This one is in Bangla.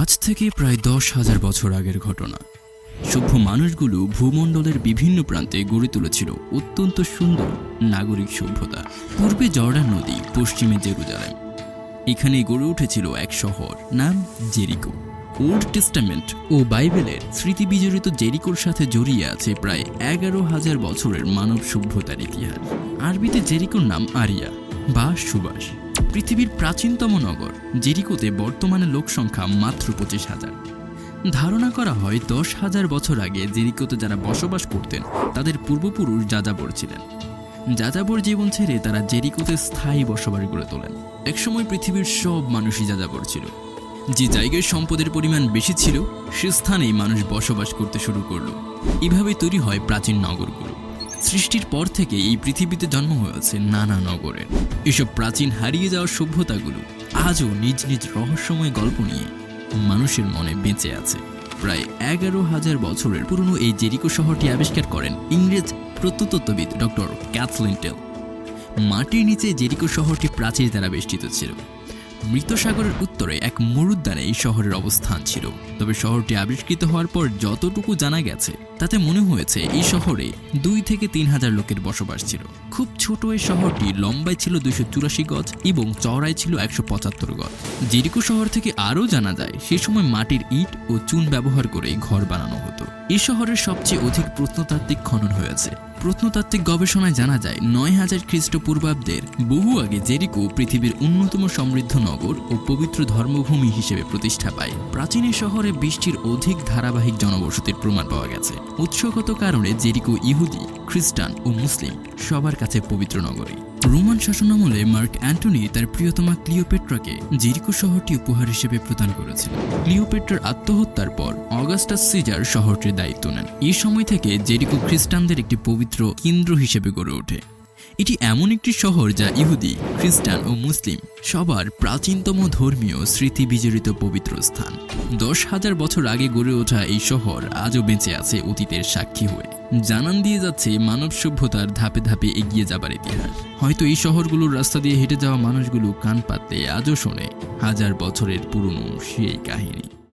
আজ থেকে প্রায় দশ হাজার বছর আগের ঘটনা। সভ্য মানুষগুলো ভূমণ্ডলের বিভিন্ন প্রান্তে গড়ে তুলেছিল অত্যন্ত সুন্দর নাগরিক সভ্যতা। পূর্বে জর্ডান নদী, পশ্চিমে জেরুজালেম। এখানে গড়ে উঠেছিল এক শহর, নাম জেরিকো। ওল্ড টেস্টামেন্ট ও বাইবেলের স্মৃতি বিজড়িত জেরিকোর সাথে জড়িয়ে আছে প্রায় এগারো হাজার বছরের মানব সভ্যতার ইতিহাস। আরবিতে জেরিকোর নাম আরিয়া বা সুবাস পৃথিবীর প্রাচীনতম নগর, জেরিকোতে বর্তমানে লোক সংখ্যা মাত্র পঁচিশ হাজার। ধারণা করা হয় দশ হাজার বছর আগে জেরিকোতে যারা বসবাস করতেন, তাদের পূর্বপুরুষ যাযাবর ছিলেন। যাযাবর জীবন ছেড়ে তারা জেরিকোতে স্থায়ী বসবাস গড়ে তোলেন। একসময় পৃথিবীর সব মানুষই যাযাবর ছিল। যে জায়গায় সম্পদের পরিমাণ বেশি ছিল, সে স্থানেই মানুষ বসবাস করতে শুরু করল। এভাবে তৈরি হয় প্রাচীন নগরগুলো। সৃষ্টির পর থেকে এই পৃথিবীতে জন্ম হয়েছে নানা নগরের এসব প্রাচীন হারিয়ে যাওয়া সভ্যতাগুলো আজও নিজ নিজ রহস্যময় গল্প নিয়ে মানুষের মনে বেঁচে আছে। প্রায় এগারো হাজার বছরের পুরনো এই জেরিকো শহরটি আবিষ্কার করেন ইংরেজ প্রত্নতত্ত্ববিদ ডক্টর ক্যাথলিন টেল। মাটির নিচে জেরিকো শহরটি প্রাচীর দ্বারা বেষ্টিত ছিল। মৃত সাগরের উত্তরে এক মরুদ্যানে এই শহরের অবস্থান ছিল। তবে শহরটি আবিষ্কৃত হওয়ার পর যতটুকু জানা গেছে, তাতে মনে হয়েছে এই শহরে দুই থেকে তিন হাজার লোকের বসবাস ছিল। খুব ছোট এই শহরটি লম্বায় ছিল দুইশো চুরাশি গজ এবং চওড়ায় ছিল একশো পঁচাত্তর গজ। জেরিকো শহর থেকে আরও জানা যায়, সে সময় মাটির ইট ও চুন ব্যবহার করে ঘর বানানো হতো। এই শহরের সবচেয়ে অধিক প্রত্নতাত্ত্বিক খনন হয়েছে। প্রত্নতাত্ত্বিক গবেষণায় জানা যায়, নয় হাজার খ্রিস্টপূর্বাব্দের বহু আগে জেরিকো পৃথিবীর অন্যতম সমৃদ্ধ নগর ও পবিত্র ধর্মভূমি হিসেবে প্রতিষ্ঠা পায়। প্রাচীন শহরে বৃষ্টির অধিক ধারাবাহিক জনবসতির প্রমাণ পাওয়া গেছে। উৎসগত কারণে জেরিকো ইহুদি, খ্রিস্টান ও মুসলিম সবার কাছে পবিত্র নগরী। রোমান শাসনামলে মার্ক অ্যান্টনি তার প্রিয়তমা ক্লিওপেট্রাকে জেরিকো শহরটি উপহার হিসেবে প্রদান করেছিল ক্লিওপেট্রার আত্মহত্যার পর অগাস্টাস সিজার শহরটির দায়িত্ব নেন। এই সময় থেকে জেরিকো খ্রিস্টানদের একটি পবিত্র কেন্দ্র হিসেবে গড়ে ওঠে। এটি এমন একটি শহর যা ইহুদি, খ্রিস্টান ও মুসলিম সবার প্রাচীনতম ধর্মীয় স্মৃতি বিজড়িত পবিত্র স্থান। দশ হাজার বছর আগে গড়ে ওঠা এই শহর আজও বেঁচে আছে অতীতের সাক্ষী হয়ে। জানান দিয়ে যাচ্ছে মানব সভ্যতার ধাপে ধাপে এগিয়ে যাবার ইতিহাস। হয়তো এই শহরগুলোর রাস্তা দিয়ে হেঁটে যাওয়া মানুষগুলো কান পাততে আজও শোনে হাজার বছরের পুরনো সেই কাহিনী।